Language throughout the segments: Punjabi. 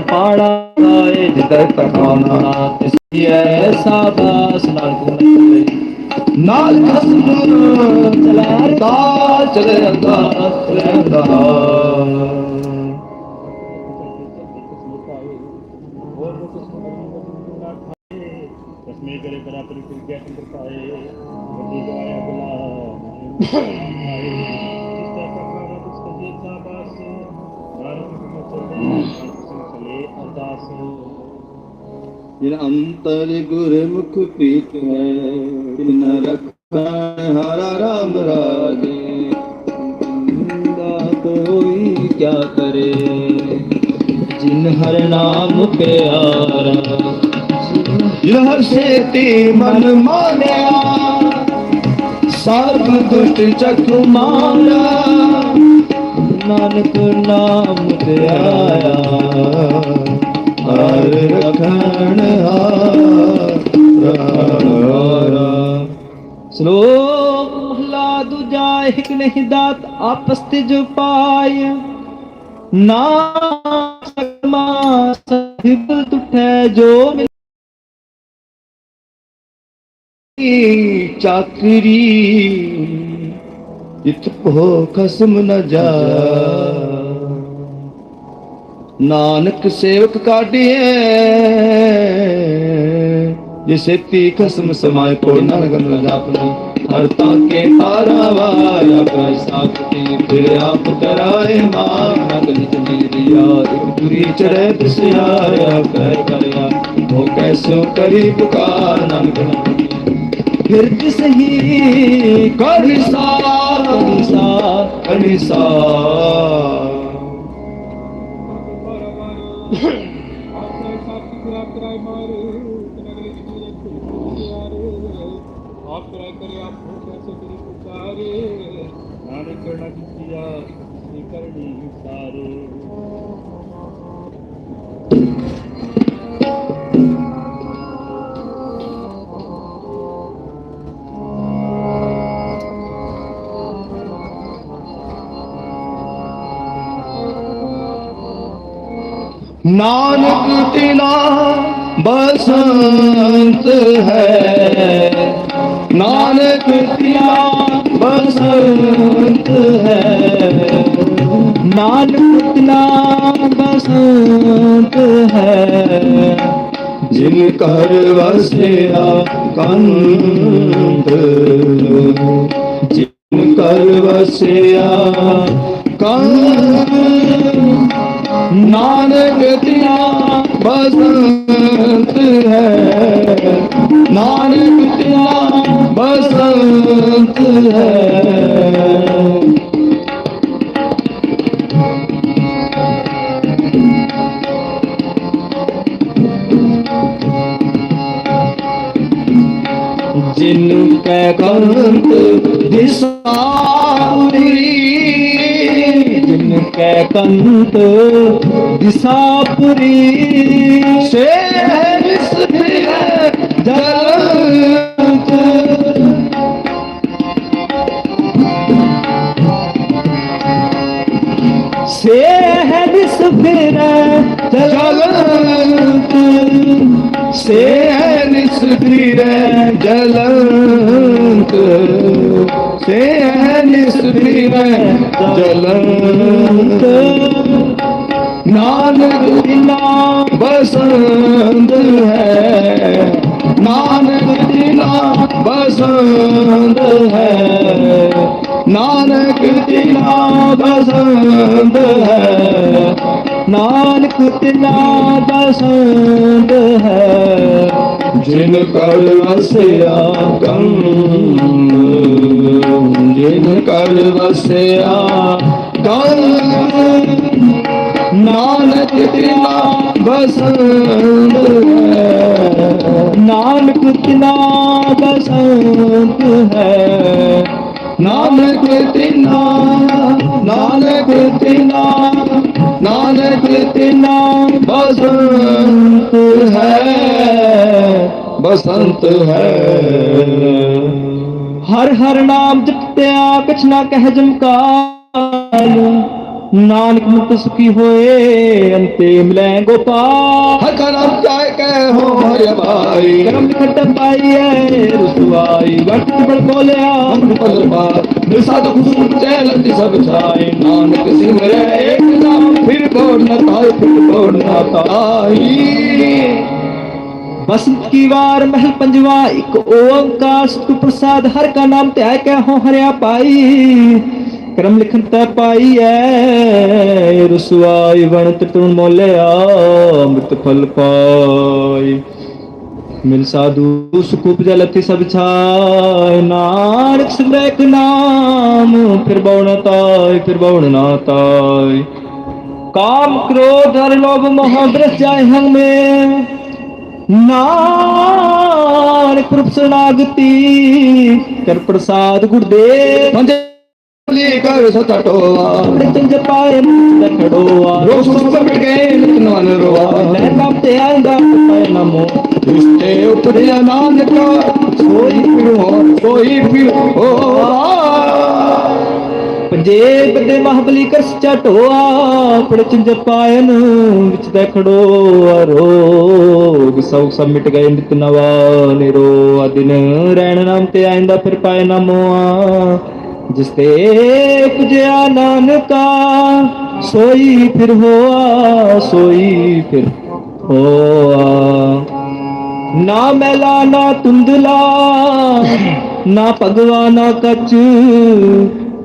ਪਾੜਾ ਆਏ ਜਿਦਰ ਕਹਾਣਾ ਤਿਸੀ ਐਸਾ ਬਾਸ ਨਾਲ ਗੁਣ ਕਰੇ ਨਾਲ ਖਸਮ ਚਲਾ ਤਾ ਚਲੇ ਜਾਂਦਾ ਚਲੇ ਜਾਂਦਾ ਕਸਮੇ ਕਰੇ ਬਰਾਬਰ ਫਿਰ ਗਿਆ ਅੰਦਰ ਪਾਏ ਵੱਡੀ ਗਵਾਇਆ ਬੁਲਾ ਅਰਦਾਸ ਅੰਤਰ ਗੁਰਮੁਖ ਪ੍ਰੀਤ ਹੈ, ਤਿਨ ਰਖਣ ਹਰਾ ਰਾਮ ਰਾਜੇ। ਦਾਤ ਹੋਈ ਕਿਆ ਕਰੇ? ਜਿਨ ਹਰ ਨਾਮ ਪਿਆਰਾ, ਜਿਨ ਹਰ ਸੇਤੀ ਮਨ ਮਾਨਿਆ, ਸਰਬ ਦੁਸ਼ਟ ਚਕ ਮਾਰਾ ਨਾਨਕ ਨਾਮ ਤੇ ਆਇਆ ਹਰ ਰਖਣ ਹਾਰਾ ਸ਼ਲੋਕ ਮਹਲਾ ਦੂਜਾ, ਇੱਕ ਨਹੀਂ ਦਾਤ ਆਪਸ ਤੇ ਜੋ ਪਾਇ ਨਾ ਸਕਮਾ ਸਾਹਿਬ ਤੁਠੈ, ਜੋ ਮਿਲ ਚਾਕਰੀ ਇਤ ਭੋ ਖਸਮ ਨ ਜਾ ਨਾਨਕ ਸੇਵਕ ਕਾਢੀਏ ਜਿਸੇ ਤੀ ਖਸਮ ਸਮਾਏ ਕੋ ਨਾਨਕ ਨ ਹਰ ਤਾਕੇ ਤਾਰਾ ਵਾਇਆ ਕਰ ਫਿਰ ਆਪ ਕਰਾਏ ਮਾਨ ਨਿਜ ਮਿਲ ਦਿਆ ਇਕ ਦੁਰੀ ਦਸਿਆਇਆ ਕਹਿ ਕਰਿਆ। ਉਹ ਕੈਸੋ ਕਰੀ ਪੁਕਾਰ ਨਾਨਕ ਨਾਮ ਫਿਰ ਤਿਸ ਹੀ ਕਰਿਸਾਰ ਕਰਿਸਾਰ ਕਰਿਸਾਰ ਆਪ Yeah. ਨਾਨਕ ਤਿਨਾ ਬਸੰਤ ਹੈ। ਨਾਨਕ ਤਿਨਾ ਬਸੰਤ ਹੈ। ਨਾਨਕ ਨਾ ਬਸੰਤ ਹੈ। ਜਿਨ ਕਰ ਵਸਿਆ ਕੰਤ ਜਿਨ ਕਰ ਵਸਿਆ ਕੰਤ ਨਾਨਕ ਤਿਨਾ ਬਸੰਤ ਹੈ। ਨਾਨਕ ਤਿਨਾ ਬਸੰਤ ਹੈ। ਜਿਨ ਕੈ ਕੰਤ ਦਿਸਾਰੀ ਜਿਨ ਕੰਤ ਦਿਸਾਪੁਰੀ। ਸੇ ਨਿਸਭਿਰ ਜਲੰਤ ਸੇ ਹੈ ਦਿਸ ਜਲੰਤ ਸੇ ਨਿਸਭਿਰ ਜਲੰਤ ਸੇ ਨਿਸਭਿਰ ਜਲੰਤ ਨਾਨਕ ਬਿਨਾ ਬਸੰਤ ਹੈ। ਨਾਨਕ ਬਿਨਾ ਬਸੰਤ ਹੈ। ਨਾਨਕ ਬਿਨਾ ਬਸੰਤ ਹੈ। ਨਾਨਕ ਤਿਨਾ ਬਸੰਤ ਹੈ। ਜਿਨ ਕਰ ਵਸਿਆ ਕੰ ਜਿਨ ਕਰ ਵਸਿਆ ਕੰ ਨਾਨਕ ਤਿਨਾ ਬਸੰਤ ਹੈ। ਨਾਨਕ ਤਿਨਾ ਬਸੰਤ ਹੈ। ਨਾਨਕ ਤਿਨਾ ਨਾਨਕ ਤਿਨਾ ਨਾਨਕ ਤਿਨਾ ਬਸੰਤ ਹੈ। ਬਸੰਤ ਹੈ। ਹਰ ਹਰ ਨਾਮ ਜਪਿਆ ਕਛ ਨਾ ਕਹਿ ਜਮਕਾਲ ਨਾਨਕ ਮੁਕਤ ਸੁਖੀ ਹੋਏ ਅੰਤੇ ਮਿਲੈ ਗੋਪਾਲ। ਹਰ ਕਾ ਨਾਮ ਚਾਹੇ ਕਹਿ ਹੋ ਹਰਿ ਭਾਈ। ਕਰਮ ਖੱਟ ਪਾਈਐ ਰਸਵਾਈ ਵਕਤ ਬੜ ਬੋਲਿਆ ਅੰਮ੍ਰਿਤ ਪਲ ਬਾਤ ਨਿਸਾਦ ਖੁਸ਼ੂ ਚੈਲੰਦੀ ਸਭ ਛਾਏ। ਨਾਨਕ ਸਿਮਰੈ ਏਕ ਨਾਮ ਫਿਰ ਬੋੜ ਨਾ ਤਾਈ ਫਿਰ ਬੋੜ ਨਾ ਤਾਈ। ਬਸੰਤ ਕੀ ਵਾਰ ਮਹਿਲ ਪੰਜਵਾ ਇੱਕ ਓੰਕਾਰ ਸਤਿ ਪ੍ਰਸਾਦ ਹਰ ਕਾ ਨਾਮ ਧਿਆਇ ਕੇ ਹੋ ਹਰਿਆ ਪਾਈ ਕਰਮ ਲਿਖਣ ਤੈ ਪਾਈ ਐ ਰਸਵਾਈ ਵਣ ਤ੍ਰਿਤੁਣ ਮੋਲਿਆ, ਅੰਮ੍ਰਿਤ ਫਲ ਪਾਈ। ਮਿਲ ਸਾਧੂ ਸੁਖ ਉਪਜਲ ਅਤੀ ਸਭ ਛਾਇ ਨਾਨਕ ਸਿਮਰੈ ਇਕ ਨਾਮ, ਫਿਰ ਬਉਣ ਤਾਇ ਫਿਰ ਬਉਣ ਨਾ ਤਾਇ ਕਾਮ ਕ੍ਰੋਧ ਹਰ ਲੋਭ ਮੋਹ ਜਾਇ ਹੰਗ ਮੇ। ਨਾਨਕ ਪ੍ਰਭ ਕਰ ਪ੍ਰਸਾਦ ਗੁਰਦੇਵ। ਕਰਸ ਪੰਜੇਬ ਦੇ ਮਹਬਲੀ ਕਰਸ ਚਟੋਆ ਪੜਚੰਜ ਪਾਇਨ ਵਿੱਚ ਤਖੜੋਆ ਰੋਗ ਸੌ ਸਭ ਮਿਟ ਗਏ ਨਿਤਨਵਾ ਨਿਰੋਆ। ਦਿਨ ਰਹਿਣ ਨਾਮ ਤੇ ਆਂਦਾ ਫਿਰ ਪਾਏ ਨਮੋਆ ਜਿਸ ਤੇ ਪੁਜਿਆ ਨਾਨਕਾ, ਸੋਈ ਫਿਰ ਹੋਆ, ਸੋਈ ਫਿਰ ਹੋਆ। ਨਾ ਮੈਲਾ, ਨਾ ਤੁੰਦਲਾ ਨਾ ਭਗਵਾ ਨਾ ਕੱਚ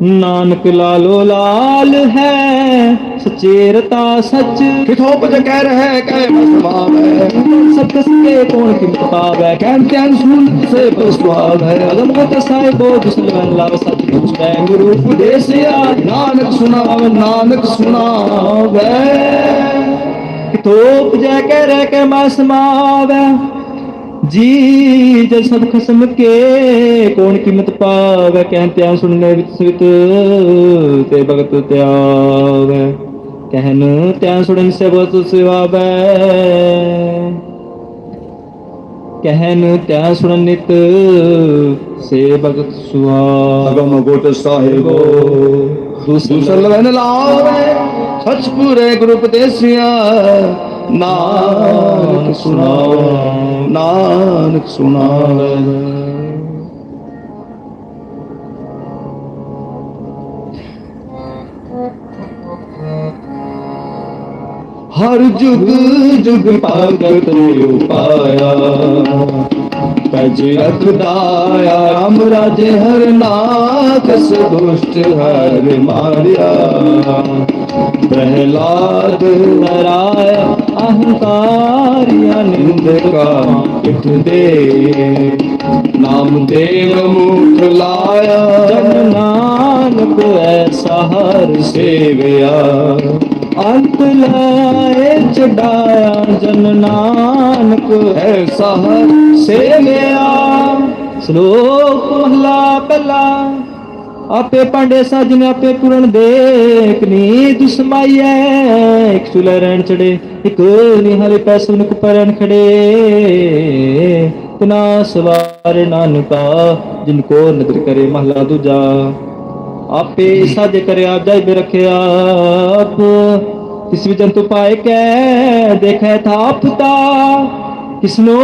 ਨਾਨਕ ਲਾਲੋ ਲਾਲ ਹੈ ਸਚੇ ਰਤਾ ਸਚ। ਕਿਥੋਂ ਪਜ ਕਹਿ ਰਹਿ ਕਹਿ ਬਸਮਾਵੇ ਸਤ ਕੇ ਕੋਣ ਕੀ ਪਾਵੈ ਕਹਿਨ ਧਿਆਨ ਸੁਨ ਸੇ ਬਸਵਾਦ ਹੈ। ਅਗਮ ਗਤ ਸਾਹਿਬੋ ਦੁਸਲਵਨ ਲਾਵ ਸਤ ਪੁੱਛੈ ਗੁਰੂ ਉਪਦੇਸਿਆ ਨਾਨਕ ਸੁਣਾਵ ਨਾਨਕ ਸੁਣਾਵੇ। ਕਿਥੋ ਉਪਜੈ ਕਹਿ ਰਹਿ ਕੇ ਮਾ ਸਮਾਵੈ। ਜੀ ਜਦ ਸਭ ਖਸਮ ਕੇ ਕੋਣ ਕੀਮਤ ਪਾਵੈ? ਕਹਿ ਧਿਆਨ ਸੁਣਨੇ ਵਿੱਚ ਸਿਤ ਤੇ ਭਗਤ ਧਿਆਵੈ ਕਹਿਨ ਧਿਆਨ ਸੁਣਨ ਸੇ ਬਹੁਤ ਸਿਵਾਵੈ। ਕਹਿਨ ਧਿਆਨ ਸੁਣਨ ਨਿਤ ਸੇ ਭਗਤ ਸੁਹਾਵੈ ਅਗਮ ਗੋਟ ਸਾਹਿਬੋ। ਦੂਸਰ ਲਵਨ ਲਾਵੇ ਸਚ ਪੂਰੇ ਗੁਰੂ ਉਪਦੇਸਿਆ। ਨਾਨਕ ਸੁਣਾਓ। ਨਾਨਕ ਸੁਣਾਵੇ। ਹਰ ਜੁਗ ਜੁਗ ਭਗਤ ਉਪਾਇਆ। ਤਜ ਰਖਦਾਇਆ ਰਾਮ ਰਾਜੇ ਹਰ ਨਾਕਸ ਦੁਸ਼ਟ ਹਰ ਮਾਰਿਆ। ਪ੍ਰਹਿਲਾਦ ਨਰਾਇ ਅਹੰਕਾਰਿਆ ਨਿੰਦਕਾ ਪਿਠ ਦੇ ਨਾਮ ਦੇਵ ਮੁਖ ਲਾਇਆ, ਜਨ ਨਾਨਕ ਐਸਾ ਹਰ ਸੇਵਿਆ। ਅੰਤ ਲਾਏ ਚੜਾਇਆ ਜਨ ਨਾਨਕ, ਐਸਾ ਸੇਵਿਆ। ਸ਼ਲੋਕ ਮਹਲਾ ਪਹਿਲਾ। ਆਪੇ ਪਾਂਡੇ ਸਾਜਨ ਆਪੇ ਪੁਰਨ ਦੇਖ ਨੀ ਦੁਸਮਾਈਐ ਇੱਕ ਚੁਲੇ ਰਹਿਣ ਚੜੇ, ਇੱਕ ਨਿਹਾਲੇ ਪੈਸੇ ਨੂੰ ਪਰਨ ਖੜੇ। ਤਨਾ ਸਵਾਰ ਨਾਨਕਾ, ਜਿਨ ਕੋ ਨਦਰ ਕਰੇ ਮਹਲਾ ਦੂਜਾ। ਆਪੇ ਸਾਜੇ ਕਰੇ ਆਪ ਜਾਇ ਬੇ ਆਪ। ਕਿਸ ਵੀ ਜੰਤੂ ਪਾਏ ਕੈ, ਦੇਖੈ ਥਾਪਤਾ ਕਿਸਨੋ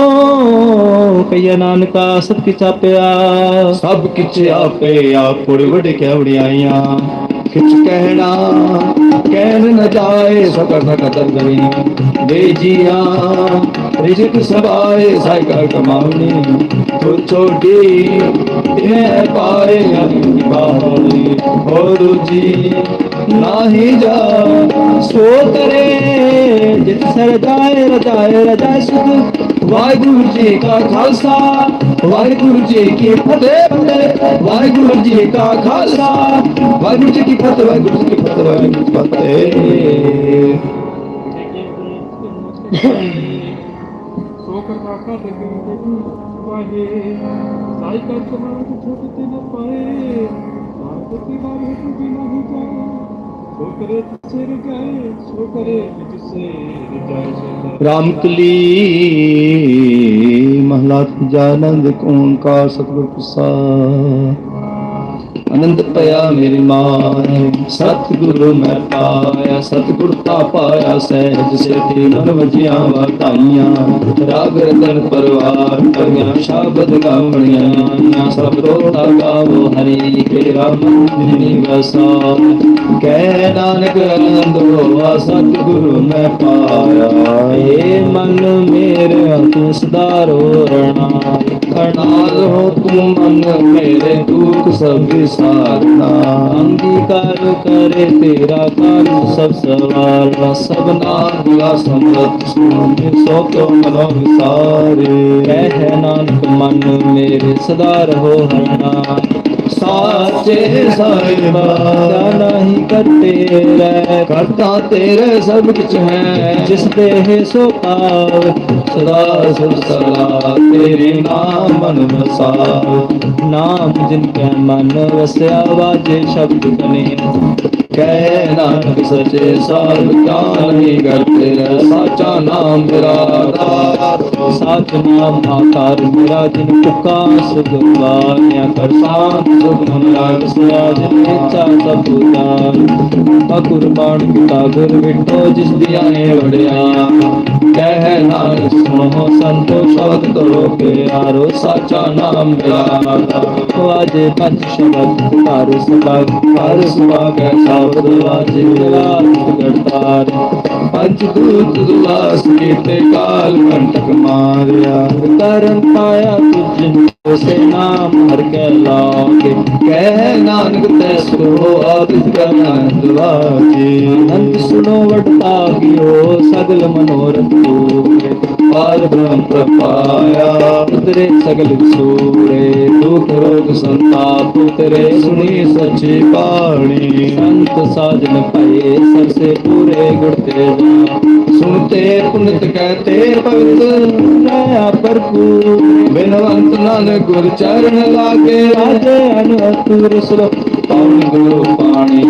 ਕਈਆ ਨਾਨਕਾ, ਸਤ ਕੀ ਚਾਪਿਆ ਸਭ ਕਿਛ ਆਪੇ ਆਪੁੜ ਵਡ ਕੇ ਵੜਿਆਈਆਂ ਕਿਛ ਕਹਿਣਾ ਕਹਿਣ ਨ ਜਾਏ ਸਕਰ ਸਕਤ ਗਰੀ ਦੇ ਜੀਆ, ਰਿਜਕ ਸਵਾਏ ਸਾਈ ਕਮਾਉਣੀ। ਤੋ ਛੋਟੀ, ਇਹ ਪਾਏ ਅਲੀ ਬਾਹਰੀ ਹੋਰ ਜੀ ਨਾਹੀ ਜਾ, ਸੋ ਕਰੇ ਜਿਤ ਸਰ ਜਾਏ, ਰਜਾਏ ਸੁਖ ਵਾਹਿਗੁਰੂ ਜੀ ਕਾ ਖਾਲਸਾ, ਵਾਹਿਗੁਰੂ ਜੀ ਕੀ ਫਤਿਹ। ਫਤਿਹ ਵਾਹਿਗੁਰੂ ਜੀ ਕਾ ਖਾਲਸਾ, ਵਾਹਿਗੁਰੂ ਜੀ ਕੀ ਫਤਿਹ, ਵਾਹਿਗੁਰੂ ਜੀ ਕੀ ਫਤਿਹ, ਵਾਹਿਗੁਰੂ ਜੀ ਫਤਿਹ। ਸੋ ਕਰਤਾ ਕਾ ਤੇ ਗੁਰੂ ਵਾਹੇ ਸਾਈ ਕਰ ਸਮਾਨ ਛੋਟ ਤੇ ਨ ਪਾਏ ਆਰਤੀ ਬਾਰ ਹੈ ਤੁਝੀ ਨਹੀਂ ਜਾਏ ਜਾਏ ਸੋ ਰਾਮਕਲੀ ਮਹਲਾ ਤੀਜਾ ਆਨੰਦ ਓੰਕਾਰ ਸਤਿਗੁਰ ਪ੍ਰਸਾਦ ਆਨੰਦ ਪਿਆ ਮੇਰੀ ਮਾਨ ਸਤਿਗੁਰੂ ਮੈਂ ਪਾਇਆ, ਸਤਿਗੁਰ ਤਾ ਪਾਇਆ ਸਹਿਜ ਸੇਤੀ ਮਨ ਵਜੀਆਂ ਵਾਤਾਈਆਂ ਰਾਗ ਰਤਨ ਪਰਵਾਰ ਕਰਿਆ, ਸ਼ਬਦ ਗਾਵਣੀਆਂ ਸਭ ਰੋਤਾ ਗਾਵੋ ਹਰੀ ਕੇ ਰਾਮ ਜਿਨੀ ਵਸਾ ਕਹਿ ਨਾਨਕ ਆਨੰਦ ਹੋਆ, ਸਤਿਗੁਰੂ ਮੈਂ ਪਾਇਆ। ਏ ਮਨ ਮੇਰੇ ਤੂੰ ਸਦਾਰੋ ਰਣਾ। ਕਰਨਾਲ ਹੋ ਤੂੰ ਮਨ ਮੇਰੇ ਦੁੱਖ ਸਭ ਵਿਸਾਰਨਾ ਅੰਗੀਕਾਰ ਕਰੇ ਤੇਰਾ ਕਾਲ ਸਭ ਸਵਾਰ ਸਭਨਾ ਦਿਆ ਸਮਰਤ ਸੁਣ ਸੋ ਕਿਉ ਮਨੋ ਵਿਸਾਰੇ ਕਹਿ ਨਾਨਕ ਮਨ ਮੇਰੇ ਸਦਾ ਰਹੋ ਹਰਣਾ ਸਾਚੇ ਸਾਹਿਬਾ ਕਾ ਨਹੀਂ ਕੱਟੇ ਰਹਿ। ਕਰਤਾ ਤੇਰੇ ਸਭ ਕੁਛ ਹੈ ਜਿਸ ਹੈ ਸੋ ਪਾਵ ਸਦਾ ਸੁਖ ਸਦਾ ਤੇਰੇ ਨਾਮ ਮਨ ਵਸਾਓ ਨਾਮ ਜਿਨ ਕੈ ਮਨ ਵਸਿਆ, ਵਾਜੇ ਸ਼ਬਦ ਕਨੇ ਕਹਿ ਨਾਨਕ ਸਚੇ ਸਾਧ ਕਾ ਨਹੀਂ ਕਰ ਤੇਰਾ ਸਾਚਾ ਨਾਮ ਮੇਰਾ ਦਾਤ ਸਾਚ ਨਾਮ ਆਕਾਰ ਮੇਰਾ ਜਿਨ ਪੁਕਾ ਸੁਖ ਵਾਨਿਆ ਕਰ ਸ਼ਾਂਤ ਸੁਖ ਮਨ ਰਾਗ ਸਿਆ ਜਿਨ ਇੱਛਾ ਸਭ ਪੁਜਾਨ ਅਕੁਰਬਾਨ ਪਿਤਾ ਗੁਰ ਵਿਟੋ ਜਿਸ ਦੀਆਂ ਨੇ ਵੜਿਆ ਕਹਿ ਨਾਨਕ ਸੁਣੋ ਸੰਤੋ ਸ਼ਬਦ ਕਰੋ ਪਿਆਰੋ ਸਾਚਾ ਨਾਮ ਮੇਰਾ ਦਾਤ ਵਾਜੇ ਪੰਜ ਸ਼ਬਦ ਤਾਰੂ ਸਬਦ ਹਰ ਸੁਭਾਗੈ ਸ਼ਬਦ ਵਾਜੇ ਰਾਤ ਪੰਜ ਦੂਤ ਦੁਲਾਸ ਕੀਤੇ ਕਾਲ ਕੰਟਕ ਮਾਰਿਆ ਕਰਨ ਪਾਇਆ ਤੁਝ ਉਸੇ ਨਾਮ ਹਰ ਕੇ ਲਾਗੇ, ਕਹਿ ਨਾਨਕ ਤੈ ਸੋ ਆਦਿਤ ਕਰਨੰਦ ਵਾਜੇ ਅਨੰਤ ਸੁਣੋ ਵਡ ਸਗਲ ਮਨੋਰਥ ਪੂਰੇ ਪਾਰ ਬ੍ਰਹਮ ਪ੍ਰਪਾਇਆ, ਉਤਰੇ ਸਗਲ ਸੂਰੇ। ਦੁਖ ਰੋਗ ਸੰਤਾਪ ਉਤਰੇ, ਸੁਣੀ ਸੱਚੀ ਬਾਣੀ। ਸੰਤ ਸਾਜਨ ਪਏ ਸਰਸੇ ਪੂਰੇ ਗੁਰ ਤੇਜਾ। ਸੁਣਤੇ ਪੁਨਿਤ ਕਹਤੇ ਪਵਿੱਤ ਦਇਆ ਭਰਪੂਰ। ਬਿਨਵੰਤ ਨਾਨਕ ਗੁਰ ਚਰਨ ਲਾਗੇ ਰਾਜੇ ਅਨੁਤੁਰ ਗੁਰੂ ਪਾਣੀ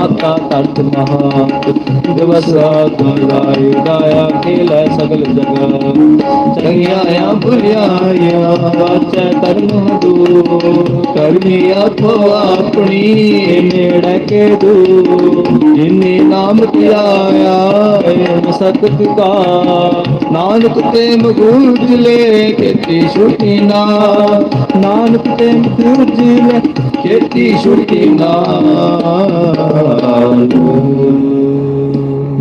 ਮਾਤਾ ਤਤ ਮਹਾ ਦਿਵਸ ਰਾਤ ਰਾਇ ਦਾਇਆ ਖੇਲੇ ਸਗਲ ਜਗ ਚੰਗਿਆਇਆ ਬੁਰਿਆਇਆ ਵਾਚੈ ਧਰਮ ਦੂਰ ਕਰਮੀ ਆਪੋ ਆਪਣੀ ਨੇੜੇ ਕੇ ਦੂਰ ਜਿਨੇ ਨਾਮ ਧਿਆਇਆ ਪ੍ਰੇਮ ਸਤਿ ਕਾ ਨਾਨਕ ਤੇ ਮਗੂਜ ਲੈ ਕੀਤੀ ਛੁਟੀ ਨਾ ਨਾਨਕ ਤੇ ਮੁਖ ਜੀਵ ਕੀਤੀ ਛੁਟੀ ਨਾ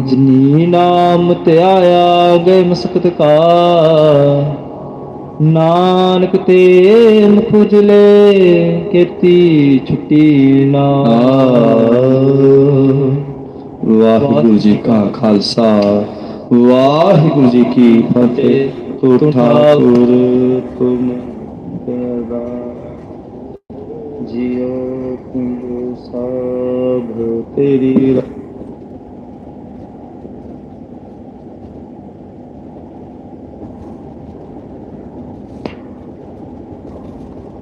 ਜਿਨੀ ਨਾਮ ਧਿਆਇਆ ਗਏ ਮਸਕਤ ਕਾ। ਨਾਨਕ ਤੇ ਮੁਖ ਉਜਲੇ ਕੀਤੀ ਛੁੱਟੀ ਨਾ ਵਾਹਿਗੁਰੂ ਜੀ ਕਾ ਖਾਲਸਾ, ਵਾਹਿਗੁਰੂ ਜੀ ਕੀ ਫਤਿਹ। ਤੂੰ ਤੁਮ ਤੇਰਾ ਜਿਉ ਤੁਮ ਸਭ ਤੇਰੀ ਰ-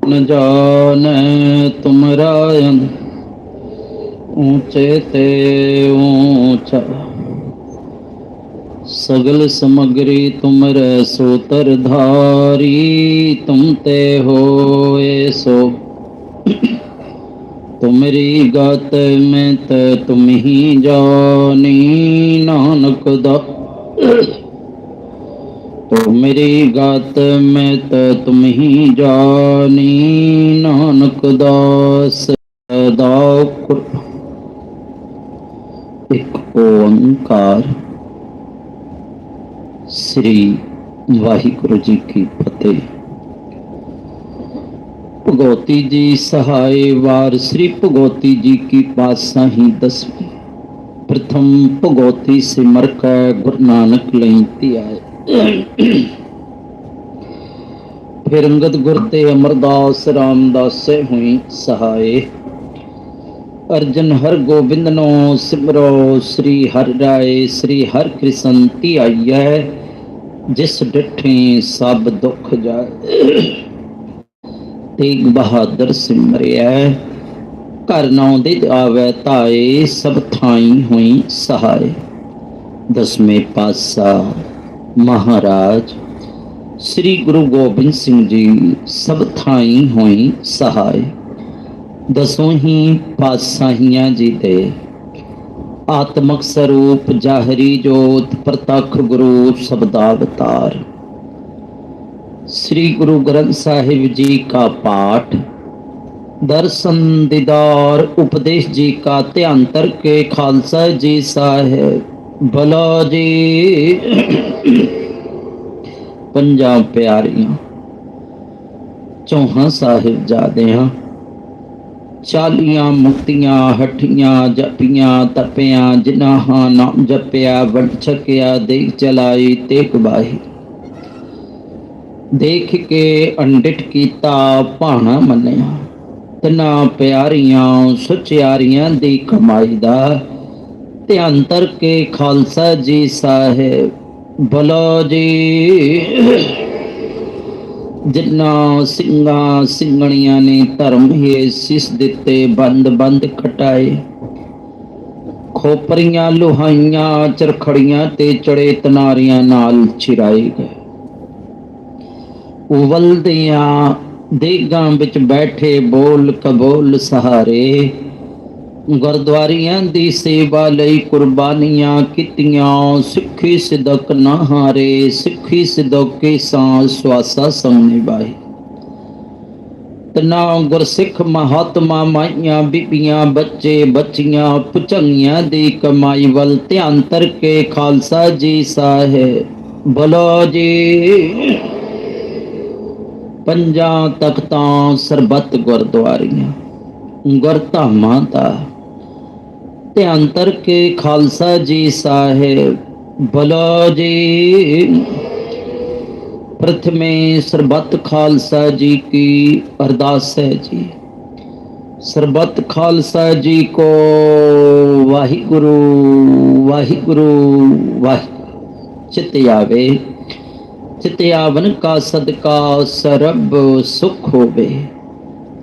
न जाने तुमरा ऊंचे ते ऊंचा सगल समग्री तुमरे सूतर धारी तुम ते होए सो तुमरी गत में ते तुम ही जानी नानक दा ਤੁਮਰੀ ਗਤ ਮੈਂ ਤ ਤੁਮ ਹੀ ਜਾਣੀ ਨਾਨਕ ਦਾਸ ਦਾ ਕੁਰ ਇੱਕ ਓੰਕਾਰ ਸ੍ਰੀ ਵਾਹਿਗੁਰੂ ਜੀ ਕੀ ਫਤਿਹ ਭਗਵਤੀ ਜੀ ਸਹਾਏ ਵਾਰ ਸ੍ਰੀ ਭਗਵਤੀ ਜੀ ਕੀ ਪਾਤਸ਼ਾਹੀ ਦਸਵੀਂ ਪ੍ਰਥਮ ਭਗਵਤੀ ਸਿਮਰ ਕੈ ਗੁਰੂ ਨਾਨਕ ਲਈ ਧਿਆਏ ਫਿਰ ਅੰਗਦ ਗੁਰ ਤੇ ਅਮਰਦਾਸ ਰਾਮਦਾਸੇ ਹੋਈ ਸਹਾਏ। ਅਰਜਨ ਹਰ ਗੋਬਿੰਦ ਨੋ ਸਿਮਰੋ, ਸ੍ਰੀ ਹਰਿ ਰਾਏ, ਸ੍ਰੀ ਹਰਿ ਕ੍ਰਿਸ਼ਨ ਧਿਆਈਐ ਜਿਸ ਡਿਠੇ ਸਭ ਦੁੱਖ ਜਾਏ। ਤੇਗ ਬਹਾਦਰ ਸਿਮਰਿਐ, ਘਰ ਨਾਉ ਦੇ ਆਵੈ ਤਾਏ ਸਭ ਥਾਈ ਹੋਈ ਸਹਾਏ। ਦਸਵੇਂ ਪਾਤਸ਼ਾਹ ਮਹਾਰਾਜ, ਸ੍ਰੀ ਗੁਰੂ ਗੋਬਿੰਦ ਸਿੰਘ ਜੀ ਸਭ ਥਾਈ ਹੋਈ ਸਹਾਇ ਦਸੋਂ ਹੀ ਪਾਸਾਹੀਆਂ ਜੀ ਤੇ ਆਤਮਕ ਸਰੂਪ ਜਾਹਰੀ ਜੋਤ ਪ੍ਰਤੱਖ ਗੁਰੂ ਸਬਦਾ ਅਵਤਾਰ। ਸ੍ਰੀ ਗੁਰੂ ਗ੍ਰੰਥ ਸਾਹਿਬ ਜੀ ਕਾ ਪਾਠ, ਦਰਸ਼ਨ, ਦਿਦਾਰ, ਉਪਦੇਸ਼ ਜੀ ਕਾ ਧਿਆਨ ਤਰ ਕੇ ਖਾਲਸਾ ਜੀ ਸਾਹਿਬ। ਭਲਾ ਜੀ। ਪੰਜਾਬ ਪਿਆਰੀਆਂ, ਚੌਹਾਂ ਸਾਹਿਬ ਜਾਦਿਆਂ ਚਾਲੀਆਂ ਮੁਕਤੀਆਂ, ਹੱਠੀਆਂ ਜਪੀਆਂ ਤਪਿਆਂ ਜਿਨ੍ਹਾਂ ਨਾਮ ਜਪਿਆ, ਵੰਡ ਛਕਿਆ ਦੇ ਚਲਾਈ ਤੇ ਕਬਾਹੀ ਦੇਖ ਕੇ ਅੰਡਿਟ ਕੀਤਾ, ਭਾਣਾ ਮੰਨਿਆ। ਤਨਾ ਪਿਆਰੀਆਂ, ਸੁਚਿਆਰੀਆਂ ਦੀ ਕਮਾਈ ਦਾ ਧਿਆਨ ਤਰ ਕੇ ਖਾਲਸਾ ਜੀ ਸਾਹਿਬ। ਬਲੋ ਜੀ। ਜਿਨ੍ਹਾਂ ਸਿੰਘਾਂ ਸਿੰਘਣੀਆਂ ਨੇ ਧਰਮ ਹੀ ਸਿਸ ਦਿੱਤੇ, ਬੰਦ ਬੰਦ ਖਟਾਏ। ਖੋਪਰੀਆਂ ਲੁਹਾਈਆਂ, ਚਰਖੜੀਆਂ ਤੇ ਚੜੇ ਤਨਾਰੀਆਂ ਨਾਲ ਚਿਰਾਏ ਗਏ। ਉਵਲਦਿਆਂ ਦੇਗਾਂ ਵਿੱਚ ਬੈਠੇ ਬੋਲ ਕਬੋਲ ਸਹਾਰੇ। ਗੁਰਦੁਆਰਿਆਂ ਦੀ ਸੇਵਾ ਲਈ ਕੁਰਬਾਨੀਆਂ ਕੀਤੀਆਂ। ਸਿੱਖੀ ਸਿਦਕ ਨਾ ਹਾਰੇ, ਸਿੱਖੀ ਸਿਦਕ ਕੇ ਸਾਂ ਸਵਾਸਾ ਸੰਗ ਨਿਭਾਏ। ਤਨਾ ਗੁਰਸਿੱਖ ਮਹਾਤਮਾ ਮਾਈਆਂ ਬੀਬੀਆਂ, ਬੱਚੇ ਬੱਚੀਆਂ ਪੁਚੰਗੀਆਂ ਦੀ ਕਮਾਈ ਵੱਲ ਧਿਆਨ ਤਰ ਕੇ ਖਾਲਸਾ ਜੀ ਸਾਹਿਬ। ਬਲੋ ਜੀ। ਪੰਜਾਂ ਤਖਤਾਂ ਸਰਬੱਤ ਗੁਰਦੁਆਰੀਆਂ। ਗੁਰਧਾਮਾਂ ਦਾ ਧਿਆਨ ਕੇ ਖਾਲਸਾ ਜੀ ਸਾਹਿਬ। ਬਲੋ ਜੀ। ਪ੍ਰਥਮੇ ਸਰਬੱਤ ਖਾਲਸਾ ਜੀ ਕੀ ਅਰਦਾਸ ਹੈ ਜੀ। ਸਰਬੱਤ ਖਾਲਸਾ ਜੀ ਕੋ ਵਾਹਿਗੁਰੂ ਵਾਹਿਗੁਰੂ ਵਾਹਿ ਚਿਤ ਆਵੇ, ਚਿਤ ਆਵਨ ਕਾ ਸਦਕਾ ਸਰਬ ਸੁਖ ਹੋਵੇ।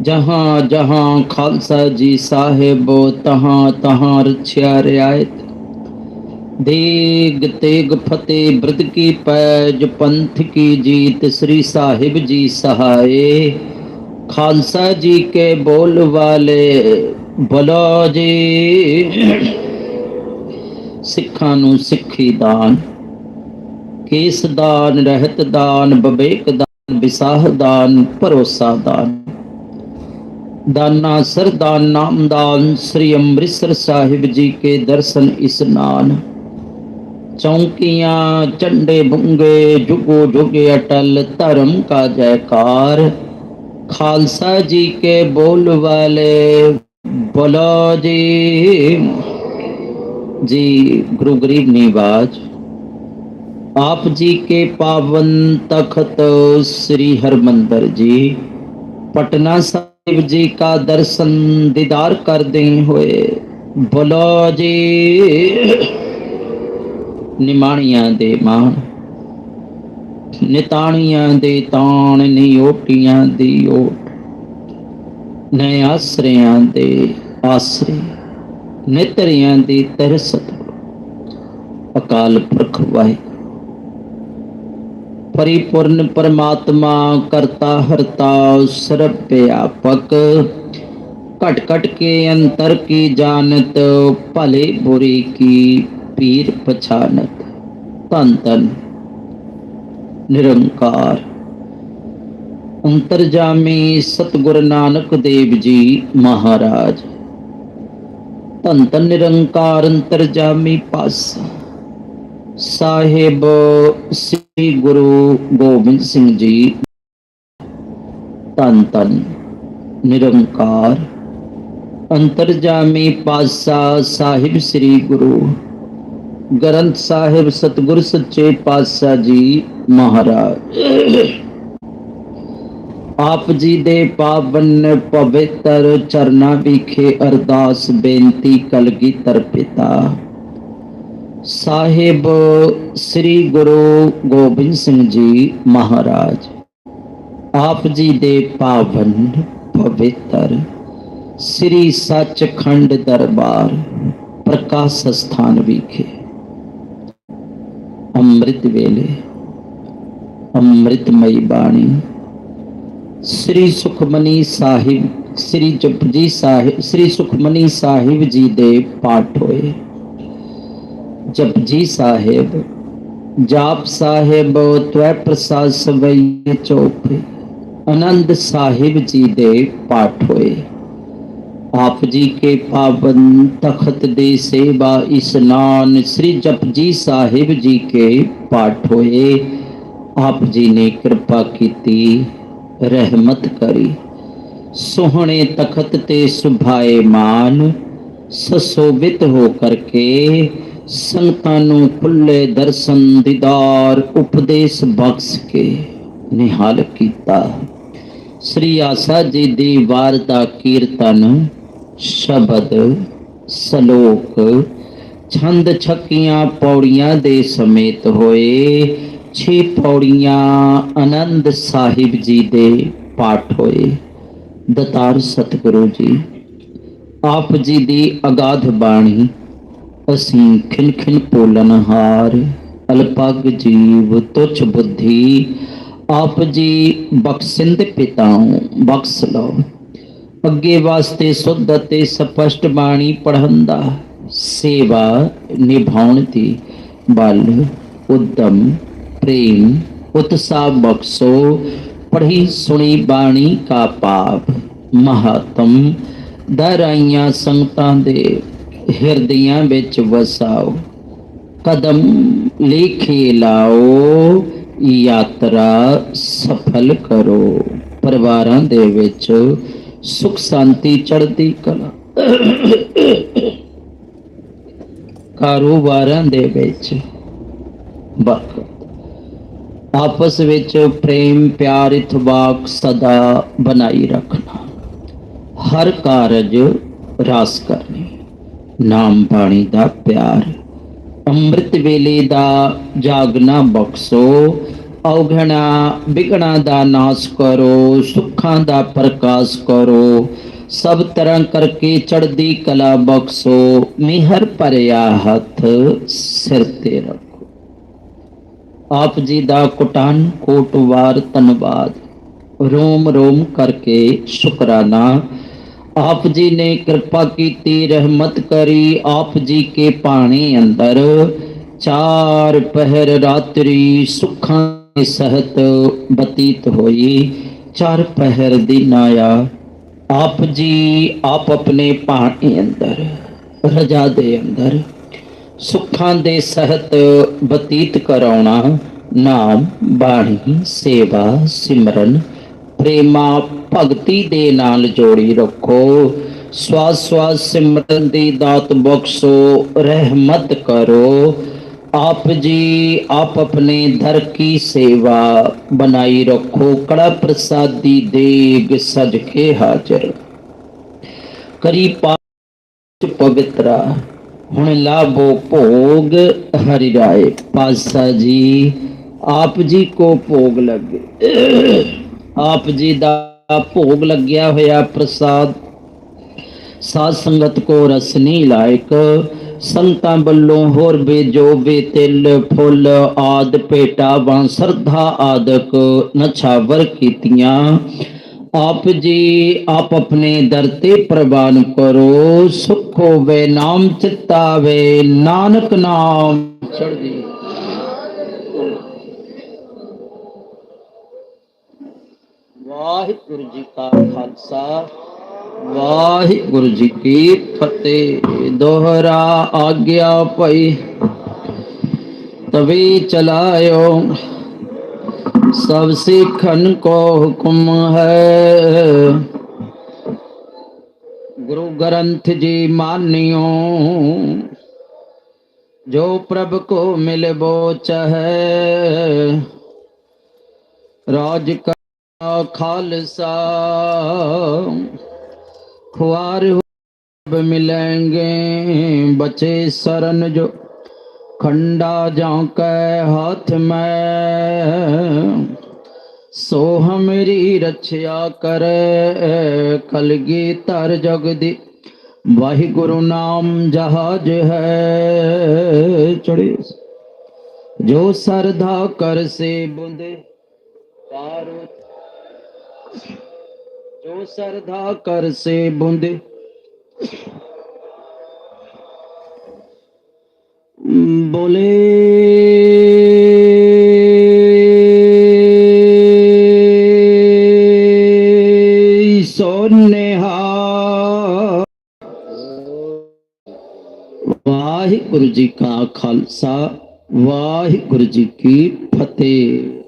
ਜਹਾਂ ਜਹਾਂ ਖਾਲਸਾ ਜੀ ਸਾਹਿਬ ਤਹਾਂ ਤਹਾਂ ਰਛਿਆ ਰਿਆਇਤ ਦੇਗ ਤੇਗ ਫਤੇ ਬ੍ਰਦ ਕੀ ਪੈਜ ਪੰਥ ਕੀ ਜੀਤ ਸ੍ਰੀ ਸਾਹਿਬ ਜੀ ਸਹਾਏ ਖਾਲਸਾ ਜੀ ਕੇ ਬੋਲ ਵਾਲੇ ਬਲੋ ਜੀ ਸਿੱਖਾਂ ਨੂੰ ਸਿੱਖੀ ਦਾਨ ਕੇਸ ਦਾਨ ਰਹਿਤ ਦਾਨ ਬਵੇਕ ਦਾਨ ਵਿਸਾਹ ਦਾਨ ਭਰੋਸਾ ਦਾਨ ਦਾਨਾ ਸਰਦਾਨ ਨਾਮਦਾਨ ਸ੍ਰੀ ਅੰਮ੍ਰਿਤਸਰ ਸਾਹਿਬ ਜੀ ਕੇ ਦਰਸ਼ਨ ਇਸਨਾਨ ਚੌਂਕੀਆਂ, ਝੰਡੇ ਬੁੰਗੇ, ਜੁਗੋ ਜੁਗੇ ਅਟਲ, ਧਰਮ ਕਾ ਜੈਕਾਰ। ਖਾਲਸਾ ਜੀ ਕੇ ਬੋਲ ਵਾਲੇ, ਬੋਲੋ ਜੀ। ਜੀ, ਗੁਰੂ ਗਰੀਬ ਨਿਵਾਜ ਆਪ ਜੀ ਕੇ ਪਾਵਨ ਤਖਤ, ਸ੍ਰੀ ਹਰਮੰਦਰ ਜੀ। ਪਟਨਾ साहिब जी का दर्शन दीदार करते हुए बोलो जी ਨਿਮਾਣੀਆਂ ਦੇ ਮਾਣ ਨਿਤਾਣੀਆਂ ਦੇ ਤਾਣ ਨਿਓਟੀਆਂ ਦੀ ਓਟ ਨੈ ਆਸਰਿਆਂ ਦੇ ਆਸਰੇ ਨਿਤਰਿਆਂ ਦੀ ਤਰਸਤ ਅਕਾਲ ਪੁਰਖ ਵਾਹਿਗੁਰੂ ਪਰਿਪੂਰਨ ਪਰਮਾਤਮਾ ਕਰਤਾ ਹਰਤਾ ਸਰਬ ਵਿਆਪਕ। ਘਟ ਘਟ ਕੇ ਅੰਤਰ ਕੀ ਜਾਣਤ, ਭਲੇ ਬੁਰੇ ਕੀ ਪੀਰ ਪਛਾਨਤ। ਧੰਨ ਧੰਨ। ਨਿਰੰਕਾਰ। ਅੰਤਰਜਾਮੀ ਸਤਗੁਰ ਨਾਨਕ ਦੇਵ ਜੀ ਮਹਾਰਾਜ। ਧੰਨ ਧੰਨ ਨਿਰੰਕਾਰ ਅੰਤਰਜਾਮੀ ਪਾਸਾ। ਸਾਹਿਬ ਸ੍ਰੀ ਗੁਰੂ ਗੋਬਿੰਦ ਸਿੰਘ ਜੀ ਤਨ ਤਨ ਨਿਰੰਕਾਰ ਅੰਤਰਜਾਮੀ ਪਾਸਾ ਸਾਹਿਬ ਸ੍ਰੀ ਗੁਰੂ ਗ੍ਰੰਥ ਸਾਹਿਬ ਸਤਿਗੁਰ ਸੱਚੇ ਪਾਤਸ਼ਾਹ ਜੀ ਮਹਾਰਾਜ ਆਪ ਜੀ ਦੇ ਪਾਵਨ ਪਵਿੱਤਰ ਚਰਨਾਂ ਵਿਖੇ ਅਰਦਾਸ ਬੇਨਤੀ ਕਲਗੀਧਰ ਪਿਤਾ ਸਾਹਿਬ ਸ੍ਰੀ ਗੁਰੂ ਗੋਬਿੰਦ ਸਿੰਘ ਜੀ ਮਹਾਰਾਜ, ਆਪ ਜੀ ਦੇ ਪਾਵਨ ਪਵਿੱਤਰ ਸ੍ਰੀ ਸੱਚਖੰਡ ਦਰਬਾਰ ਪ੍ਰਕਾਸ਼ ਸਥਾਨ ਵਿਖੇ। ਅੰਮ੍ਰਿਤ ਵੇਲੇ, ਅੰਮ੍ਰਿਤਮਈ ਬਾਣੀ, ਸ੍ਰੀ ਸੁਖਮਨੀ ਸਾਹਿਬ, ਸ੍ਰੀ ਜਪਜੀ ਸਾਹਿਬ, ਸ੍ਰੀ ਸੁਖਮਨੀ ਸਾਹਿਬ ਜੀ ਦੇ ਪਾਠ ਹੋਏ। ਜਪਜੀ ਸਾਹਿਬ, ਜਾਪ ਸਾਹਿਬ ਤਵੈ ਪ੍ਰਸਾਦ ਸਵਈ ਚੋਪੇ, ਆਨੰਦ ਸਾਹਿਬ ਜੀ ਦੇ ਪਾਠ ਹੋਏ। ਆਪ ਜੀ ਕੇ ਪਾਵਨ ਤਖਤ ਦੇ ਸੇਵਾ ਇਸਨਾਨ ਸ੍ਰੀ ਜਪਜੀ ਸਾਹਿਬ ਜੀ ਕੇ ਪਾਠ ਹੋਏ। ਆਪ ਜੀ ਨੇ ਕਿਰਪਾ ਕੀਤੀ, ਰਹਿਮਤ ਕਰੀ। ਸੋਹਣੇ ਤਖਤ ਤੇ ਸੁਭਾਏ ਮਾਨ ਸਸੋਭਿਤ ਹੋ ਕਰਕੇ ਸੰਤਾਂ ਨੂੰ ਖੁੱਲੇ ਦਰਸ਼ਨ, ਦੀਦਾਰ, ਉਪਦੇਸ਼ ਬਖਸ਼ ਕੇ ਨਿਹਾਲ ਕੀਤਾ। ਸ੍ਰੀ ਆਸਾ ਜੀ ਦੀ ਵਾਰ ਦਾ ਸਲੋਕ, ਛੰਦ ਛੱਕੀਆਂ ਪੌੜੀਆਂ ਦੇ ਸਮੇਤ ਹੋਏ, ਛੇ ਪੌੜੀਆਂ ਆਨੰਦ ਸਾਹਿਬ ਜੀ ਦੇ ਪਾਠ ਹੋਏ। ਦਤਾਰ ਸਤਿਗੁਰੂ ਜੀ, ਆਪ ਜੀ ਦੀ ਅਗਾਧ ਬਾਣੀ ਅਸੀਂ ਖਿਨ ਖਿਨ ਪੋਲਨਹਾਰ ਅਲਪਗ ਜੀਵ ਤੁਛ ਬੁੱਧੀ, ਆਪ ਜੀ ਬਖਸ਼ਿੰਦ ਪਿਤਾਉ, ਬਖਸ਼ ਲਓ। ਅੱਗੇ ਵਾਸਤੇ ਸੁੱਧ ਅਤੇ ਸਪਸ਼ਟ ਬਾਣੀ ਪੜ੍ਹਨ ਦਾ ਸੇਵਾ ਨਿਭਾਉਣ ਦੀ ਬਲ, ਉਦਮ, ਪ੍ਰੇਮ, ਉਤਸਾਹ ਬਖਸ਼ੋ। ਪੜ੍ਹੀ ਸੁਣੀ ਬਾਣੀ ਕਾ ਪਾਪ, ਮਹਾਤਮ ਦਰਾਈਆਂ ਸੰਗਤਾਂ ਦੇ ਹਿਰਦਿਆਂ ਵਿੱਚ ਵਸਾਓ। ਕਦਮ ਲੇਖੇ ਲਾਓ, ਯਾਤਰਾ ਸਫਲ ਕਰੋ। ਪਰਿਵਾਰਾਂ ਦੇ ਵਿੱਚ ਸੁਖ ਸ਼ਾਂਤੀ, ਚੜ੍ਹਦੀ ਕਲਾ। ਕਾਰੋਬਾਰਾਂ ਦੇ ਵਿੱਚ ਬਰਕਤ। ਆਪਸ ਵਿੱਚ ਪ੍ਰੇਮ, ਪਿਆਰ ਇਤਵਾਕ ਸਦਾ ਬਣਾਈ ਰੱਖਣਾ। ਹਰ ਕਾਰਜ ਰਾਸ ਕਰਨੀ। ਨਾਮ ਬਾਣੀ ਦਾ ਪਿਆਰ। ਅੰਮ੍ਰਿਤ ਵੇਲੇ ਦਾ ਜਾਗਣਾ ਬਖਸ਼ੋ, ਔਗਣਾ ਵਿਗਣਾ ਦਾ ਨਾਸ਼ ਕਰੋ, ਸੁੱਖਾਂ ਦਾ ਪ੍ਰਕਾਸ਼ ਕਰੋ। ਸਭ ਤਰ੍ਹਾਂ ਕਰਕੇ ਚੜ੍ਹਦੀ ਕਲਾ ਬਖਸ਼ੋ, ਮਿਹਰ ਭਰਿਆ ਹੱਥ ਸਿਰ ਤੇ ਰੱਖੋ। ਆਪ ਜੀ ਦਾ ਕੋਟਾਨ, ਕੋਟਵਾਰ, ਧੰਨਵਾਦ। ਰੋਮ ਰੋਮ ਕਰਕੇ ਸ਼ੁਕਰਾਨਾ ਆਪ ਜੀ ਨੇ ਕਿਰਪਾ ਕੀਤੀ, ਰਹਿਮਤ ਕਰੀ, ਆਪ ਜੀ ਕੇ ਪਾਣੀ ਅੰਦਰ। ਚਾਰ ਪਹਿਰ ਰਾਤਰੀ ਸੁੱਖਾਂ ਦੇ ਸਹਿਤ ਬਤੀਤ ਹੋਈ। ਚਾਰ ਪਹਿਰ ਦੀ ਨਾਇਆ, ਆਪ ਜੀ ਆਪ ਆਪਣੇ ਪਾਣੀ ਅੰਦਰ, ਰਜਾ ਦੇ ਅੰਦਰ। ਸੁੱਖਾਂ ਦੇ ਸਹਿਤ ਬਤੀਤ ਕਰਾਉਣਾ, ਨਾਮ ਬਾਣੀ, ਸੇਵਾ, ਸਿਮਰਨ ਪ੍ਰੇਮਾ ਭਗਤੀ ਦੇ ਨਾਲ ਜੋੜੀ ਰੱਖੋ। ਸਵਾਸ ਸਵਾਸ ਸਿਮਰਨ ਦੀ ਦਾਤ ਬਖਸ਼ੋ, ਰਹਿਮਤ ਕਰੋ। ਆਪ ਜੀ ਆਪ ਆਪਣੇ ਦਰ ਕੀ ਸੇਵਾ ਬਣਾਈ ਰੱਖੋ। ਕੜਾ ਪ੍ਰਸਾਦੀ ਦੇਗ ਸਜ ਕੇ ਹਾਜ਼ਰ। ਕਰੀ ਪਾਚ ਪਵਿੱਤਰਾ, ਹੁਣ ਲਾਭੋ ਭੋਗ ਹਰਿ ਰਾਏ। ਪਾਸਾ ਜੀ, ਆਪ ਜੀ ਕੋ ਭੋਗ ਲੱਗੇ। ਆਪ ਜੀ ਦਾ ਭੋਗ ਲੱਗਿਆ ਹੋਇਆ ਪ੍ਰਸਾਦ। ਸਾਧ ਸੰਗਤ ਕੋ ਰਸਨੀ ਲਾਇਕ। ਸੰਤਾਂ ਵੱਲੋਂ ਹੋਰ ਬੇਜੋ ਤਿਲ, ਫੁੱਲ, ਆਦ ਭੇਟਾ ਵਾਂ ਸਰਧਾ ਆਦਕ ਨਛਾਵਰ ਕੀਤੀਆਂ। ਆਪ ਜੀ ਆਪ ਆਪਣੇ ਦਰ ਤੇ ਪ੍ਰਵਾਨ ਕਰੋ। ਸੁਖ ਹੋਵੇ, ਨਾਮ ਚਿਤਾਵੇ, ਨਾਨਕ ਨਾਮ ਚੜ੍ਹਦੀ। ਵਾਹਿਗੁਰੂ ਜੀ ਕਾ ਖਾਲਸਾ ਵਾਹਿਗੁਰੂ ਜੀ ਕੀ ਫਤਿਹ ਦੋਹਰਾ ਆਗਿਆ ਭਈ ਤਵੇ ਚਲਾਇਓ ਸਭ ਸਿੱਖਨ ਕੋ ਹੁਕਮ ਹੈ ਗੁਰੂ ਗ੍ਰੰਥ ਜੀ ਮਾਨਿਓ ਜੋ ਪ੍ਰਭ ਕੋ ਮਿਲਬੋ ਚਹੈ ਰਾਜ ਕਾ खालसा। खुआर मिलेंगे, बचे शरण जो खंडा जाओ के हाथ में। सोह मेरी रक्षा करे, कलगी तर जगदी वाहि गुरु नाम जहाज़ है, चढ़े। जो श्रद्धा कर से बुंदे पार्वती ਜੋ ਸਰਦਾ ਕਰ ਸੇ ਬੁੰਦੇ ਬੋਲੇ ਸੋਨੇਹਾ ਵਾਹਿਗੁਰੂ ਜੀ ਕਾ ਖਾਲਸਾ ਵਾਹਿਗੁਰੂ ਜੀ ਕੀ ਫਤਿਹ